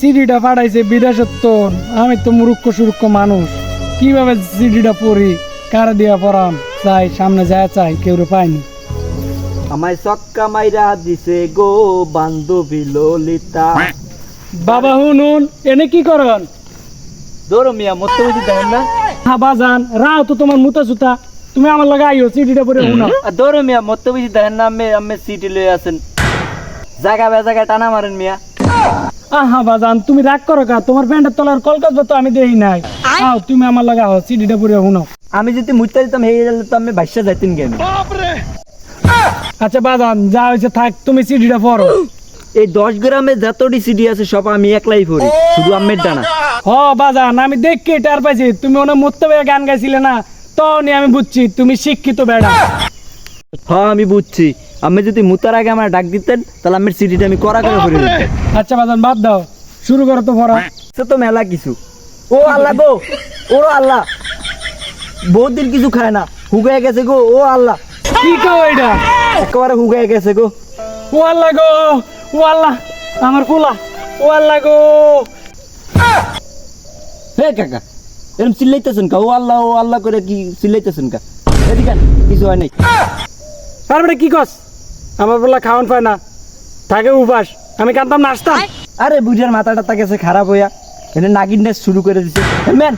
সিডিটা পাঠাইছে বিদেশত্তর আমি তো মুরুক্ষ সুরুক্ষ মানুষ। কীভাবে সিডিটা পড়ি? কার দিয়া পড়াম? চাই সামনে যায় চাই কেউ পাইনি। আমায় সক্কা মাইরা দিছে গো বান্ধবী ললিতা। বাবা হুনুন এনে কি করেন? দৌড় মিয়া মতো বুঝি দেখেন না। হ্যাঁ বাজান রাও তো তোমার মুতা সুতা তুমি আমার লগে আইও সিডিটা পরে আর দৌড় মিয়া মতো বুঝি দেখেন না আমি আমি সিটি লয়ে আছেন। জায়গা বে জায়গা টানা মারেন মিয়া। আহা বাজান তুমি রাগ করো কা তোমার প্যান্টের তলার কলকাতা তো আমি দেই নাই। আও তুমি আমার লগে আও সিডিটা পরে হুনাও আমি যদি মুইতা দিতাম হয়ে গেলে তো আমি বাইশা যাইতেন গেম। আচ্ছা বাজান যা হয়েছে থাক তুমি সিডিটা পড়ো এই দশ গ্রামে যতটি সিডি আছে সব আমি একলাই পড়ি শুধু আমের ডানা হ বাজান আমি দেখকে টার পাইছি তুমি ওনে মরতে পেয়ে গান গাইছিলে না তখনই আমি বুঝছি তুমি শিক্ষিত বেড়া। হ্যাঁ আমি বুঝছি। আমি যদি মুতার আগে আমার ডাক দিতেন তাহলে আমের সিডিটা আমি করা করে আচ্ছা বাজান বাদ দাও। শুরু করো তো পড়া। সে তো মেলা কিছু। ও আল্লাহ গো ও আল্লাহ। বহুত দিন কিছু খায় না হুগায় গেছে গো ও আল্লাহ। কি কও এটা? একেবারে হুগায় গেছে গো। ও আল্লাহ গো ও আল্লাহ আমার ফুলা। ও আল্লাহ গো। হে কাকা এরকম চিল্লাইতেছেন কা? ও আল্লাহ ও আল্লাহ করে কি চিল্লাইতেছেন কা? এদিকে কিছু হয় নাই। তারপরে কি কস? আমার ফুলা খাওয়ান পায় না। থাকে উপাস। আমি কানতাম আরে বুঝার মাথাটা তা গেছে খারাপ হইয়া এনে নাগিন ড্যান্স শুরু করে দিছে। ম্যান।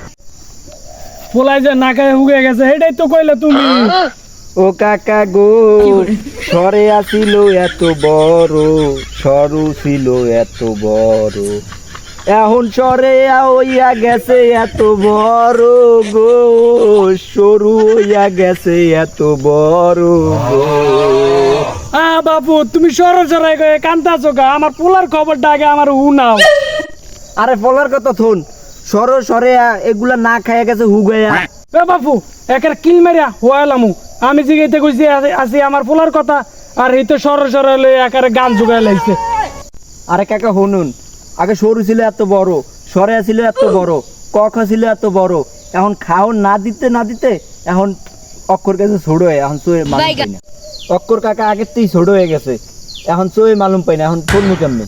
পোলাই যে না খায় হুগে গেছে এটাই তো কইলে তুমি। ও কাকা গো সরে আসিল এত বড় সরু ছিল এত বড়। এখন সরে হইয়া গেছে এত বড় গো সরু হইয়া গেছে এত বড় গো আ বাপু তুমি সরো সরাই গয়ে কান্তাছো গা আমার পোলার খবরটা আগে আমার উনাও। আরে ফলার কথা থুন সর সরে এগুলা না খাইয়া গেছে হুগাইয়া। এ বাপু একের কিল মেরিয়া হোয়ালামু আমি জিগাইতে কইছি আছি আমার পোলার কথা আর এই তো সর সর লই একারে গান জুগাই লাইছে। আরে কাকা শুনুন আগে সরু ছিল এত বড় সরে ছিল এত বড় কক ছিল এত বড়। এখন খাও না দিতে না দিতে এখন অক্ষর কাছে ছোট হয়ে এখন চোয়ে মালুম পাই না। অক্ষর কাকা আগের থেকেই ছোট হয়ে গেছে। এখন চোয়ে মালুম পাই না এখন পড়ব কেমনে?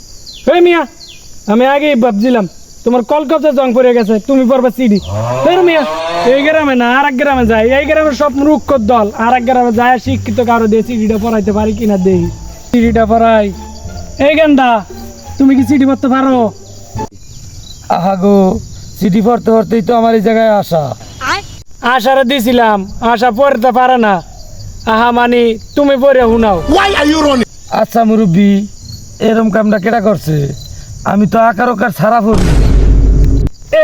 হে মিয়া আমি আগেই ভাবছিলাম তোমার কলকাতা জং পড়ে গেছে তুমি পড়বা সিডি। হে মিয়া এই গ্রামে না আর এক গ্রামে যাই। এই গ্রামের সব মূর্খ দল আর এক গ্রামে যায় শিক্ষিত কারও দিয়ে সিডিটা পড়াইতে পারি কিনা দেই। সিডিটা পড়াই। এই গেন্দা তুমি কি সিডি পড়তে পারো? আহা গো সিডি পড়তে পড়তেই তো আমার এই জায়গায় আসা। আশারে দিছিলাম আশা পড়তে পারে না। আহা মানি তুমি পড়ে শুনাও। আচ্ছা মুরব্বী এরম কামটা কেটা করছে? আমি তো আকার ওকার ছাড়া পড়ি।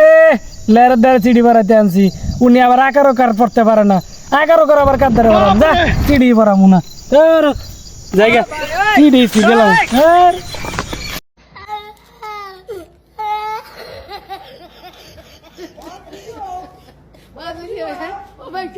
এ লেরের দ্বারা চিড়ি বাড়াইতে আনছি। উনি আবার আকার ওকার পড়তে পারে না। আকার ওকার আবার কার দ্বারা বাড়াম যা চিড়ি বাড়ামু না। জায়গা চিড়ি গেলাম। Well, I'm